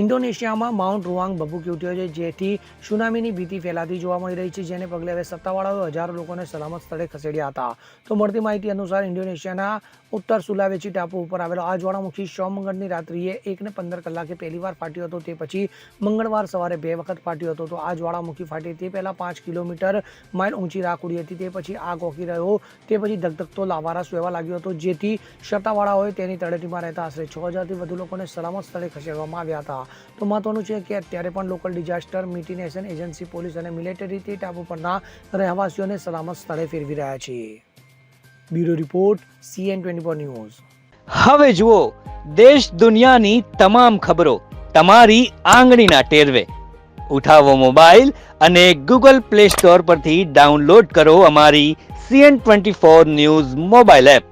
ઇન્ડોનેશિયામાં mount રૂઆંગ ભભૂકી ઉઠ્યો છે, જેથી સુનામીની ભીતિ ફેલાતી જોવા મળી રહી છે, જેને પગલે હવે સત્તાવાળાઓએ હજારો લોકોને સલામત સ્થળે ખસેડ્યા હતા. તો મળતી માહિતી અનુસાર ઇન્ડોનેશિયાના ઉત્તર સુલાવેચી ટાપુ ઉપર આવેલો આ જ્વાળામુખી સોમગઢની રાત્રિએ એકને પંદર કલાકે પહેલીવાર ફાટ્યો હતો, તે પછી મંગળવાર સવારે બે વખત ફાટ્યો હતો. તો આ જ્વાળામુખી ફાટી તે પહેલાં પાંચ કિલોમીટર માઇલ ઊંચી રાખ ઉડી હતી, તે પછી આગ ઓકી રહ્યો, તે પછી ધગધગતો લાવારસ વહેવા લાગ્યો હતો, જેથી સત્તાવાળાઓએ તેની તળેટીમાં રહેતા આશરે છ હજારથી વધુ લોકોને સલામત સ્થળે ખસેડવામાં આવ્યા હતા. તો મહત્વનું છે કે અત્યારે પણ local disaster mitigation agency, police અને મિલિટરી ટાપુ પરના રહેવાસીઓને સલામત સ્થળે ફેરવી રહ્યા છે. Bureau report, CN twenty four news. હવે જુઓ, દેશ દુનિયાની તમામ ખબરો તમારી આંગળીના ટેરવે. ઉઠાવો મોબાઈલ અને ગૂગલ પ્લે સ્ટોર પરથી ડાઉનલોડ કરો અમારી CN twenty four news mobile app.